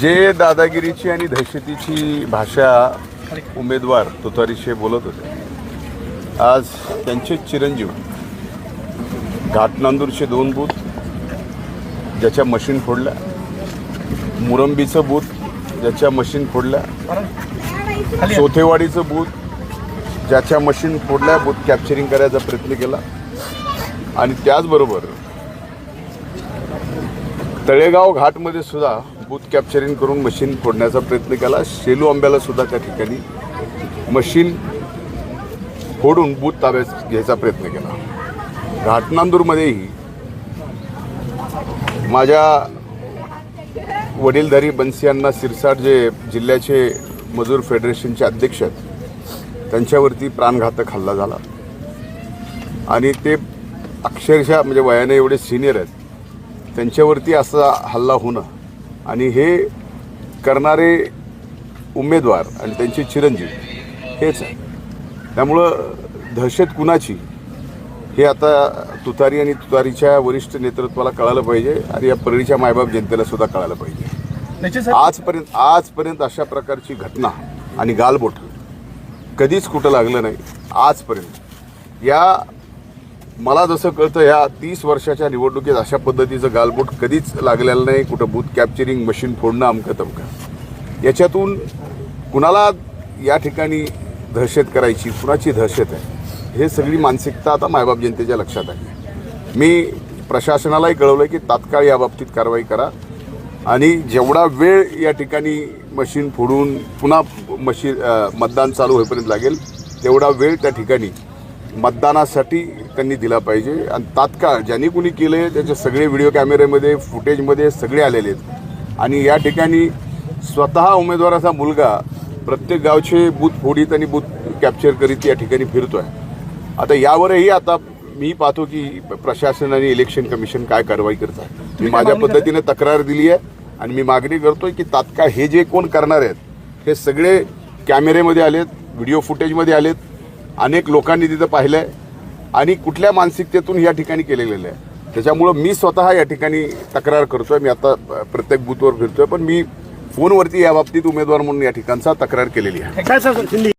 जे दादागिरीची आणि दहशतीची भाषा उमेदवार तुतारीशे बोलत होते आज त्यांचे चिरंजीव घाटनांदूरचे दोन बूथ ज्याच्या मशीन फोडल्या मुरंबीचं बूथ ज्याच्या मशीन फोडल्या सोथेवाडीचं बूथ ज्याच्या मशीन फोडल्या बूथ कॅप्चरिंग करायचा प्रयत्न केला. आणि त्याचबरोबर तळेगाव घाटमध्ये सुद्धा बूथ कॅप्चरिंग करून मशीन फोडण्याचा प्रयत्न केला. शेलू आंब्याला सुद्धा त्या ठिकाणी मशीन फोडून बूथ ताब्यात घ्यायचा प्रयत्न केला. घाटनांदूरमध्येही माझ्या वडीलधारी बन्सियांना सिरसाट जे जिल्ह्याचे मजूर फेडरेशनचे अध्यक्ष आहेत त्यांच्यावरती प्राणघातक हल्ला झाला. आणि ते अक्षरशः म्हणजे वयाने एवढे सिनियर आहेत. त्यांच्यावरती असा हल्ला होणं आणि हे करणारे उमेदवार आणि त्यांचे चिरंजीव हेच आहे. त्यामुळं दहशत कुणाची? हे आता तुतारी आणि तुतारीच्या वरिष्ठ नेतृत्वाला कळालं पाहिजे आणि या परळीच्या मायबाप जनतेला सुद्धा कळायला पाहिजे. आजपर्यंत आजपर्यंत अशा प्रकारची घटना आणि गालबोट कधीच कुठं लागलं नाही. आजपर्यंत. या मला जसं कळतं ह्या तीस वर्षाच्या निवडणुकीत अशा पद्धतीचं गालबोट कधीच लागलेलं नाही. कुठं बूथ कॅप्चरिंग मशीन फोडणं अमकं तमकं. याच्यातून कुणाला या ठिकाणी दहशत करायची कुणाची दहशत आहे हे सगळी मानसिकता आता मायबाप जनतेच्या लक्षात आहे. मी प्रशासनालाही कळवलं की तात्काळ या बाबतीत कारवाई करा आणि जेवढा वेळ या ठिकाणी मशीन फोडून पुन्हा मशीन मतदान चालू होईपर्यंत लागेल तेवढा वेळ त्या ठिकाणी मतदानासाठी त्यांनी दिला पाहिजे. आणि तात्काळ ज्यांनी कुणी केले त्याचे सगळे व्हिडिओ कॅमेऱ्यामध्ये फुटेजमध्ये सगळे आलेले आहेत. आणि या ठिकाणी स्वतः उमेदवाराचा मुलगा प्रत्येक गावचे बूथ फोडीत आणि बूथ कॅप्चर करीत या ठिकाणी फिरतोय. आता यावरही आता मी पाहतो की प्रशासन आणि इलेक्शन कमिशन काय कारवाई करत आहे मी माझ्या पद्धतीने तक्रार दिली आहे आणि मी मागणी करतोय की तात्काळ हे जे कोण करणार आहेत हे सगळे कॅमेरेमध्ये आलेत व्हिडिओ फुटेजमध्ये आलेत अनेक लोकांनी तिथं पाहिलंय आणि कुठल्या मानसिकतेतून या ठिकाणी केलेलं आहे. त्याच्यामुळं मी स्वतः या ठिकाणी तक्रार करतोय मी आता प्रत्येक बूथवर फिरतोय पण मी फोनवरती या बाबतीत उमेदवार म्हणून या ठिकाणचा तक्रार केलेली आहे. काय सर